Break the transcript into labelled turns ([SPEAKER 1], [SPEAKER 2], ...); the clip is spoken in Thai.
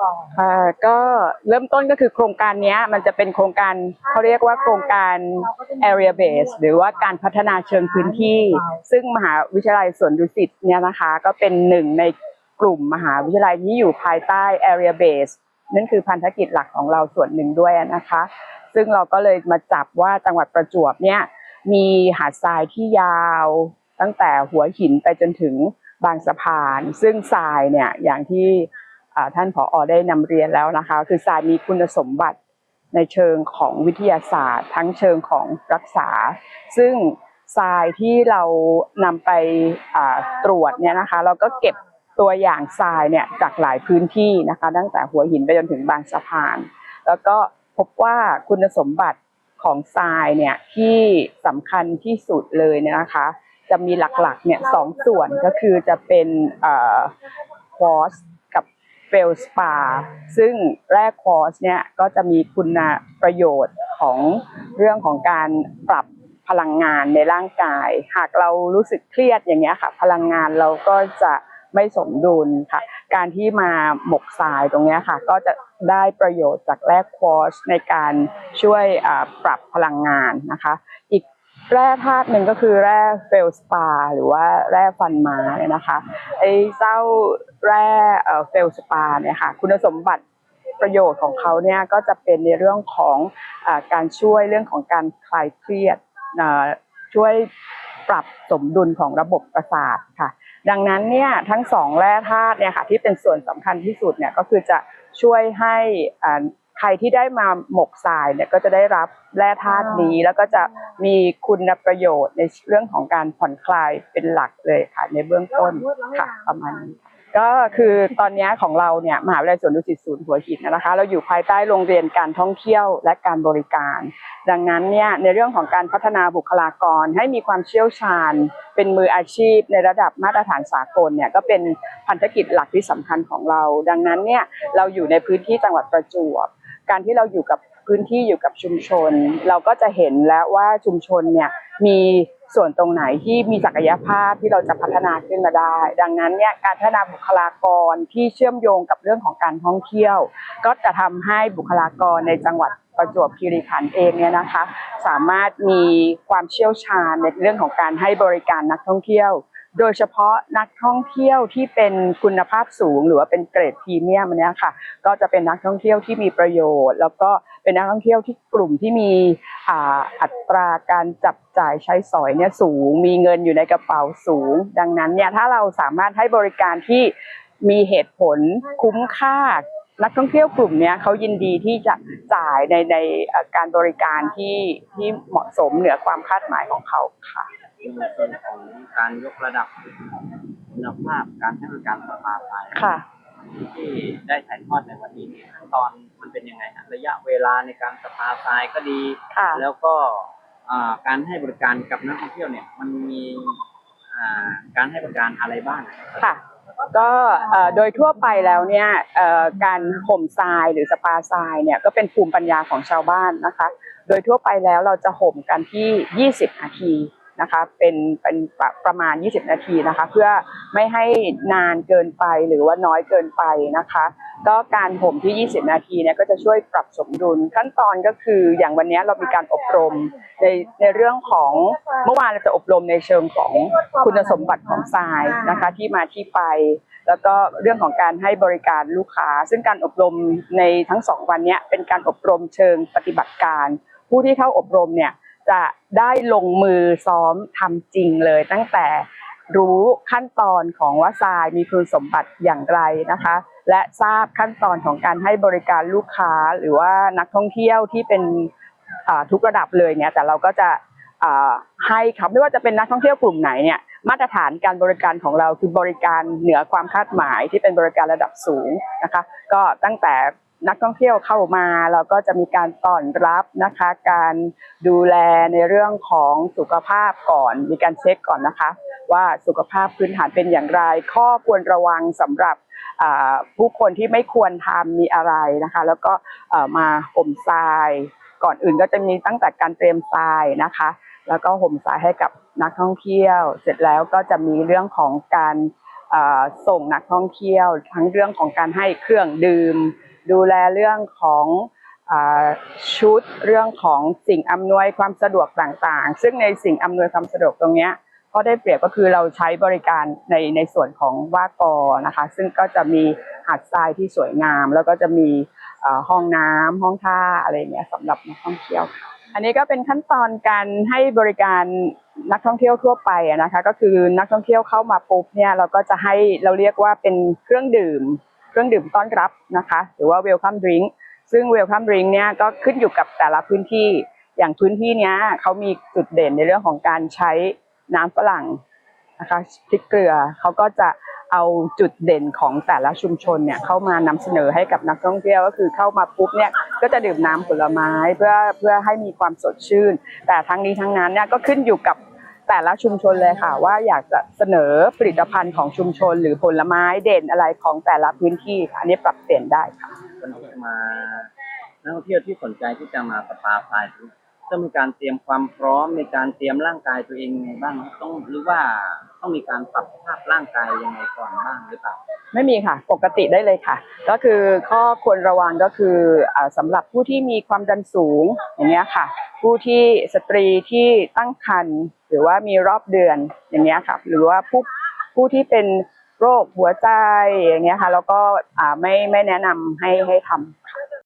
[SPEAKER 1] ก่อน
[SPEAKER 2] ค่ะก็เริ่มต้นก็คือโครงการเนี้ยมันจะเป็นโครงการเขาเรียกว่าโครงการ area base หรือว่าการพัฒนาเชิงพื้นที่ ซึ่งมหาวิทยาลัยสวนดุสิตเนี่ยนะคะ ก็เป็นหนึ่งในกลุ่มมหาวิทยาลัยที่อยู่ภายใต้ area base นั่นคือพันธกิจหลักของเราส่วนหนึ่งด้วยนะคะ ซึ่งเราก็เลยมาจับว่าจังหวัดประจวบเนี่ยมีหาดทรายที่ยาวตั้งแต่หัวหินไปจนถึงบางสะพาน ซึ่งทรายเนี่ยอย่างที่อ่า ท่านผออได้นำเรียนแล้วนะคะ คือทรายมีคุณสมบัติในเชิงของวิทยาศาสตร์ ทั้งเชิงของรักษา ซึ่งทรายที่เรานำไปตรวจเนี่ยนะคะ เราก็เก็บตัวอย่างทรายเนี่ยจากหลายพื้นที่นะคะ ตั้งแต่หัวหินไปจนถึงบางสะพาน แล้วก็พบว่าคุณสมบัติของทรายเนี่ยที่สำคัญที่สุดเลยเนี่ยนะคะ จะมีหลักๆเนี่ยสองส่วนก็คือจะเป็นควอส เฟลสปา ซึ่งแร่ควอสเนี่ยก็จะมีคุณประโยชน์ของเรื่องของการปรับพลังงานในร่างกาย หากเรารู้สึกเครียดอย่างเงี้ยค่ะ พลังงานเราก็จะไม่สมดุลค่ะ การที่มาหมกทรายตรงเนี้ยค่ะ ก็จะได้ประโยชน์จากแร่ควอสในการช่วยปรับพลังงานนะคะ แร่ธาตุหนึ่งก็คือแร่เฟลสปาหรือว่าแร่ฟันม้าเนี่ยนะคะไอ้เจ้าแร่เฟลสปาเนี่ยค่ะคุณสมบัติประโยชน์ของเขาเนี่ยก็จะเป็นในเรื่องของอการช่วยเรื่องของการคลายเครียดช่วยปรับสมดุลของระบบประสาทค่ะ ดังนั้นเนี่ยทั้งสองแร่ธาตุเนี่ยค่ะที่เป็นส่วนสำคัญที่สุดเนี่ยก็คือจะช่วยให้อา ใครที่ได้มาหมกทรายเนี่ยก็จะได้รับแร่ธาตุนี้ แล้วก็จะมีคุณประโยชน์ในเรื่องของการผ่อนคลายเป็นหลักเลยค่ะ ในเบื้องต้นค่ะประมาณนี้ก็คือตอนนี้ของเราเนี่ยมหาวิทยาลัยสวนดุสิตศูนย์หัวหินนะคะ เราอยู่ภายใต้โรงเรียนการท่องเที่ยวและการบริการ ดังนั้นเนี่ยในเรื่องของการพัฒนาบุคลากรให้มีความเชี่ยวชาญ เป็นมืออาชีพ ในระดับมาตรฐานสากลเนี่ยก็เป็นพันธกิจหลักที่สำคัญของเรา ดังนั้นเนี่ยเราอยู่ในพื้นที่จังหวัดประจวบ การที่เราอยู่กับพื้นที่อยู่กับชุมชน เราก็จะเห็นแล้วว่าชุมชนเนี่ยมีส่วนตรงไหนที่มีศักยภาพที่เราจะพัฒนาขึ้นมาได้ ดังนั้นเนี่ยการพัฒนาบุคลากรที่เชื่อมโยงกับเรื่องของการท่องเที่ยว ก็จะทำให้บุคลากรในจังหวัดประจวบคีรีขันธ์เองเนี่ยนะคะ สามารถมีความเชี่ยวชาญในเรื่องของการให้บริการนักท่องเที่ยว โดยเฉพาะนักท่องเที่ยวที่เป็นคุณภาพสูง หรือว่าเป็นเกรดพรีเมียมเนี้ยค่ะ ก็จะเป็นนักท่องเที่ยวที่มีประโยชน์ แล้วก็เป็นนักท่องเที่ยวที่กลุ่มที่มีอ่าอัตราการจับจ่ายใช้สอยเนี่ยสูง มีเงินอยู่ในกระเป๋าสูง ดังนั้นเนี่ยถ้าเราสามารถให้บริการที่มีเหตุผลคุ้มค่านักท่องเที่ยวกลุ่มนี้เขายินดีที่จะจ่ายในในการบริการที่ที่เหมาะสมเหนือความคาดหมายของเขาค่ะ
[SPEAKER 3] ในส่วนของการยกระดับคุณภาพการให้บริการสภาไทย
[SPEAKER 2] ค่ะ
[SPEAKER 3] ที่ได้ถ่ายทอดในวันนี้เนี่ยขั้นตอนมันเป็นยังไงฮะระยะเวลาในการสภาทรายก็ดี
[SPEAKER 2] ค่ะ
[SPEAKER 3] แล้วก็อ่าการให้บริการกับนักท่องเที่ยวเนี่ย มันมีอ่าการให้บริการอะไรบ้างอะ
[SPEAKER 2] ค่ะ ก็เอ่อโดยทั่วไปแล้วเนี่ยเอ่อการห่มทรายหรือสปาทรายเนี่ยก็เป็นภูมิปัญญาของชาวบ้านนะคะ โดยทั่วไปแล้วเราจะห่มกันที่ 20 นาที นะคะเป็นเป็นประประมาณ 20 นาทีนะคะ เพื่อไม่ให้นานเกินไปหรือว่าน้อยเกินไปนะคะ ก็การห่มที่ 20 นาทีเนี่ยก็จะช่วยปรับสมดุลขั้นตอนก็คืออย่างวันนี้เรามีการอบรมในในเรื่องของเมื่อวานเราจะอบรมในเชิงของคุณสมบัติของทรายนะคะที่มาที่ไป แล้วก็เรื่องของการให้บริการลูกค้า ซึ่งการอบรมในทั้งสองวันนี้เป็นการอบรมเชิงปฏิบัติการ ผู้ที่เข้าอบรมเนี่ย จะได้ลงมือซ้อมทำจริงเลย ตั้งแต่รู้ขั้นตอนของว่าทรายมีคุณสมบัติอย่างไรนะคะ และทราบขั้นตอนของการให้บริการลูกค้าหรือว่านักท่องเที่ยวที่เป็นทุกระดับเลยเนี่ยแต่เราก็จะให้เขาไม่ว่าจะเป็นนักท่องเที่ยวกลุ่มไหนเนี่ยมาตรฐานการบริการของเราคือบริการเหนือความคาดหมายที่เป็นบริการระดับสูงนะคะ ก็ตั้งแต่ นักท่องเที่ยวเข้ามาเราก็จะมีการต้อนรับนะคะ การดูแลในเรื่องของสุขภาพก่อน มีการเช็คก่อนนะคะ ว่าสุขภาพพื้นฐานเป็นอย่างไร ข้อควรระวังสำหรับผู้คนที่ไม่ควรทำมีอะไรนะคะ แล้วก็มาห่มทราย ก่อนอื่นก็จะมีตั้งแต่การเตรียมทรายนะคะ แล้วก็ห่มทรายให้กับนักท่องเที่ยว เสร็จแล้วก็จะมีเรื่องของการส่งนักท่องเที่ยว ทั้งเรื่องของการให้เครื่องดื่ม ดูแลเรื่องของอชุดเรื่องของสิ่งอำนวยความสะดวกต่างๆ ซึ่งในสิ่งอำนวยความสะดวกตรงนี้ก็ได้เปรียบก็คือเราใช้บริการในในส่วนของว่ากอนะคะ ซึ่งก็จะมีหาดทรายที่สวยงาม แล้วก็จะมีห้องน้ำห้องท่าอะไรเงี้ยสำหรับนักท่องเที่ยวค่ะอันนี้ก็เป็นขั้นตอนการให้บริการนักท่องเที่ยวทั่วไปนะคะ ก็คือนักท่องเที่ยวเข้ามาปุ๊บเนี่ยเราก็จะให้เราเรียกว่าเป็นเครื่องดื่ม เครื่องดื่มต้อนรับนะคะ หรือว่า welcome drink ซึ่ง welcome drink เนี่ยก็ขึ้นอยู่กับแต่ละพื้นที่ อย่างพื้นที่เนี้ยเขามีจุดเด่นในเรื่องของการใช้น้ำฝรั่งนะคะพริกเกลือเขาก็จะเอาจุดเด่นของแต่ละชุมชนเนี่ยเข้ามานำเสนอให้กับนักท่องเที่ยวก็คือเข้ามาปุ๊บเนี่ยก็จะดื่มน้ำผลไม้เพื่อเพื่อให้มีความสดชื่น แต่ทั้งนี้ทั้งนั้นเนี่ยก็ขึ้นอยู่กับ แต่ละชุมชนเลยค่ะ ว่าอยากจะเสนอผลิตภัณฑ์ของชุมชน หรือผลไม้เด่นอะไรของแต่ละพื้นที่ค่ะอันนี้ปรับเปลี่ยนได้ค่ะ
[SPEAKER 3] คนมานักท่องเที่ยวที่สนใจที่จะมาสปาพายต้องมีการเตรียมความพร้อมในการเตรียมร่างกายตัวเองยังไงบ้างต้องหรือว่า ต้องมีการปรับสภาพร่างกายยังไงก่อนบ้างหรือเปล่า
[SPEAKER 2] ไม่มีค่ะ ปกติได้เลยค่ะ ก็คือข้อควรระวังก็คืออาสำหรับผู้ที่มีความดันสูงอย่างเงี้ยค่ะ ผู้ที่สตรีที่ตั้งครรภ์หรือว่ามีรอบเดือนอย่างเงี้ยค่ะ หรือว่าผู้ผู้ที่เป็นโรคหัวใจอย่างเงี้ยค่ะ แล้วก็อ่าไม่ไม่แนะนำให้ให้ทำ